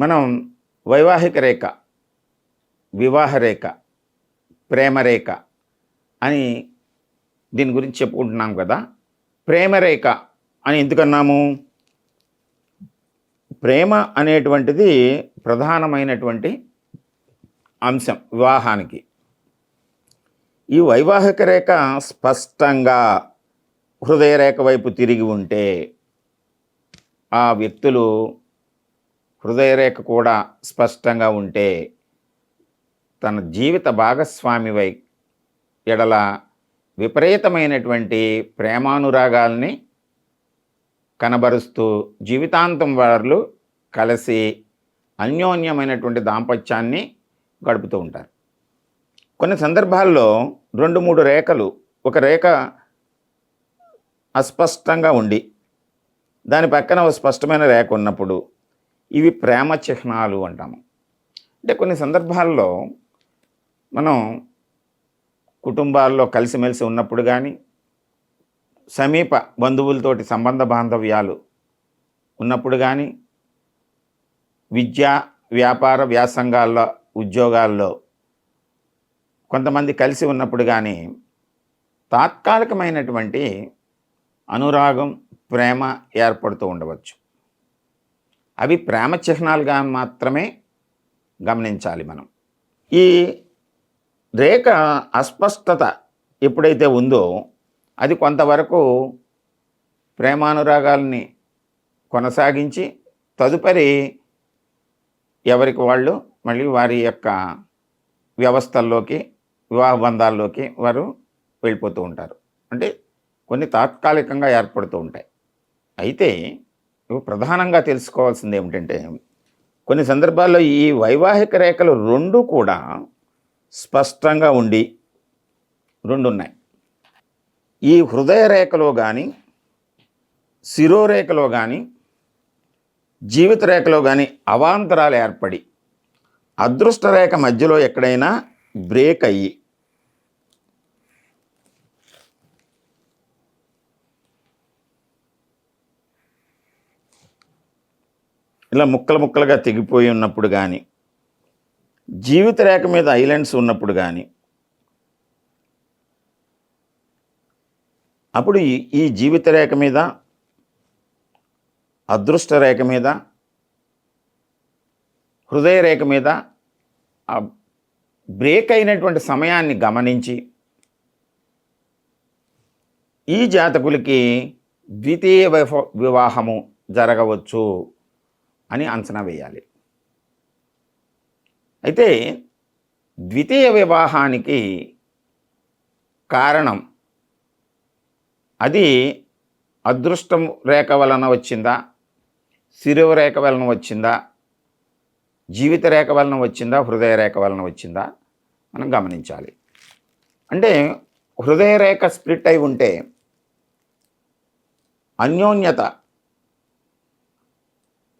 మనం వైవాహిక రేఖ వివాహ రేఖ ప్రేమరేఖ అని దీని గురించి చెప్పుకుంటున్నాం కదా. ప్రేమరేఖ అని ఎందుకన్నాము ప్రేమ అనేటువంటిది ప్రధానమైనటువంటి అంశం వివాహానికి. ఈ వైవాహిక రేఖ స్పష్టంగా హృదయ రేఖ వైపు తిరిగి ఉంటే ఆ వ్యక్తులు హృదయరేఖ కూడా స్పష్టంగా ఉంటే తన జీవిత భాగస్వామివై ఎడల విపరీతమైనటువంటి ప్రేమానురాగాల్ని కనబరుస్తూ జీవితాంతం వారు కలిసి అన్యోన్యమైనటువంటి దాంపత్యాన్ని గడుపుతూ ఉంటారు. కొన్ని సందర్భాల్లో రెండు మూడు రేఖలు ఒక రేఖ అస్పష్టంగా ఉండి దాని పక్కన ఒక స్పష్టమైన రేఖ ఉన్నప్పుడు ఇవి ప్రేమ చిహ్నాలు అంటాము. అంటే కొన్ని సందర్భాల్లో మనం కుటుంబాల్లో కలిసిమెలిసి ఉన్నప్పుడు కానీ సమీప బంధువులతోటి సంబంధ బాంధవ్యాలు ఉన్నప్పుడు కానీ విద్యా వ్యాపార వ్యాసంగాల్లో ఉద్యోగాల్లో కొంతమంది కలిసి ఉన్నప్పుడు కానీ తాత్కాలికమైనటువంటి అనురాగం ప్రేమ ఏర్పడుతూ ఉండవచ్చు. అవి ప్రేమ చిహ్నాలుగా మాత్రమే గమనించాలి మనం. ఈ రేఖ అస్పష్టత ఎప్పుడైతే ఉందో అది కొంతవరకు ప్రేమానురాగాల్ని కొనసాగించి తదుపరి ఎవరికి వాళ్ళు? మళ్ళీ వారి యొక్క వ్యవస్థల్లోకి వివాహ బంధాల్లోకి వారు వెళ్ళిపోతూ ఉంటారు. అంటే కొన్ని తాత్కాలికంగా ఏర్పడుతూ ఉంటాయి. అయితే ప్రధానంగా తెలుసుకోవాల్సింది ఏమిటంటే కొన్ని సందర్భాల్లో ఈ వైవాహిక రేఖలు రెండు కూడా స్పష్టంగా ఉండి రెండు ఉన్నాయి ఈ హృదయ రేఖలో కానీ శిరోరేఖలో కానీ జీవిత రేఖలో కానీ అవాంతరాలు ఏర్పడి అదృష్ట రేఖ మధ్యలో ఎక్కడైనా బ్రేక్ అయ్యి ఇలా ముక్కలు ముక్కలుగా తెగిపోయి ఉన్నప్పుడు కానీ జీవిత రేఖ మీద ఐలాండ్స్ ఉన్నప్పుడు కానీ అప్పుడు ఈ జీవిత రేఖ మీద అదృష్ట రేఖ మీద హృదయ రేఖ మీద ఆ బ్రేక్ అయినటువంటి సమయాన్ని గమనించి ఈ జాతకులకి ద్వితీయ వివాహము జరగవచ్చు. అని అంచనా వేయాలి. అయితే ద్వితీయ వివాహానికి కారణం అది అదృష్టం రేఖ వలన వచ్చిందా శిరువు రేఖ వలన వచ్చిందా జీవిత రేఖ వలన వచ్చిందా హృదయ రేఖ వలన వచ్చిందా మనం గమనించాలి. అంటే హృదయ రేఖ స్ప్లిట్ అయి ఉంటే అన్యోన్యత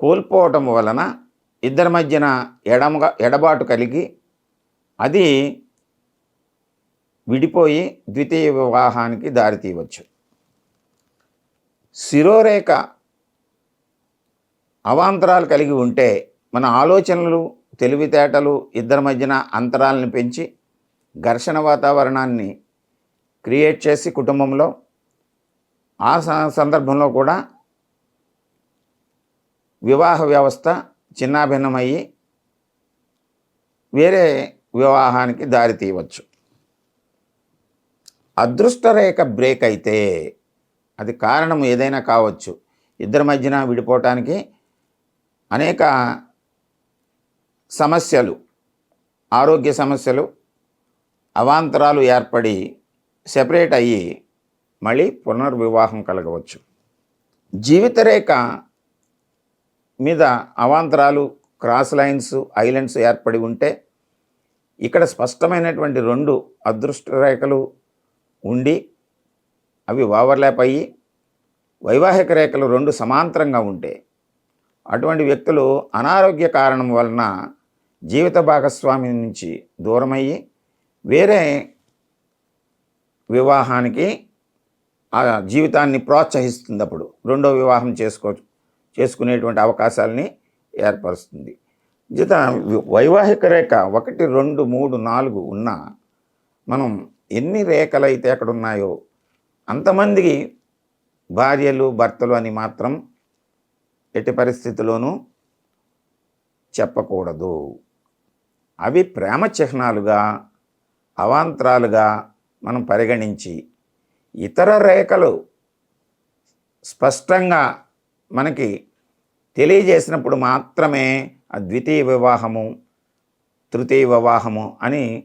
కోల్పోవటం వలన ఇద్దరి మధ్యన ఎడమగా ఎడబాటు కలిగి అది విడిపోయి ద్వితీయ వివాహానికి దారితీయవచ్చు శిరోరేఖ అవాంతరాలు కలిగి ఉంటే మన ఆలోచనలు తెలివితేటలు ఇద్దరి మధ్యన అంతరాలను పెంచి ఘర్షణ వాతావరణాన్ని క్రియేట్ చేసి కుటుంబంలో ఆ సందర్భంలో కూడా వివాహ వ్యవస్థ చిన్నాభిన్నమయ్యి వేరే వివాహానికి దారి తీయవచ్చు. అదృష్టరేఖ బ్రేక్ అయితే అది కారణం ఏదైనా కావచ్చు. ఇద్దరి మధ్యన విడిపోవటానికి అనేక సమస్యలు ఆరోగ్య సమస్యలు అవాంతరాలు ఏర్పడి సెపరేట్ అయ్యి మళ్ళీ పునర్వివాహం కలగవచ్చు. జీవితరేఖ మీద అవాంతరాలు క్రాస్ లైన్స్ ఐలెండ్స్ ఏర్పడి ఉంటే ఇక్కడ స్పష్టమైనటువంటి రెండు అదృష్ట రేఖలు ఉండి అవి ఓవర్లాప్ అయ్యి వైవాహిక రేఖలు రెండు సమాంతరంగా ఉంటే అటువంటి వ్యక్తులు అనారోగ్య కారణం వలన జీవిత భాగస్వామి నుంచి దూరమయ్యి వేరే వివాహానికి ఆ జీవితాన్ని ప్రోత్సహిస్తుంది అప్పుడు రెండో వివాహం చేసుకో చేసుకునేటువంటి అవకాశాలని ఏర్పరుస్తుంది. జత వైవాహిక రేఖ ఒకటి రెండు మూడు నాలుగు ఉన్నా మనం ఎన్ని రేఖలు అయితే అక్కడ ఉన్నాయో అంతమంది భార్యలు భర్తలు అని మాత్రం ఎట్టి పరిస్థితిలోనూ చెప్పకూడదు. అవి ప్రేమ చిహ్నాలుగా అవాంతరాలుగా మనం పరిగణించి ఇతర రేఖలు స్పష్టంగా మనకి తెలియజేసినప్పుడు మాత్రమే ఆ ద్వితీయ వివాహము తృతీయ వివాహము అని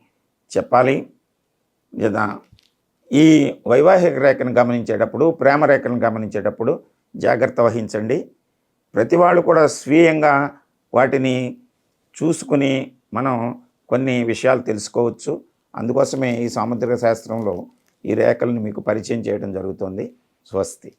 చెప్పాలి. లేదా ఈ వైవాహిక రేఖను గమనించేటప్పుడు ప్రేమ రేఖను గమనించేటప్పుడు జాగ్రత్త వహించండి. ప్రతి వాళ్ళు కూడా స్వీయంగా వాటిని చూసుకుని మనం కొన్ని విషయాలు తెలుసుకోవచ్చు. అందుకోసమే ఈ సాముద్రిక శాస్త్రంలో ఈ రేఖలను మీకు పరిచయం చేయడం జరుగుతుంది. స్వస్తి.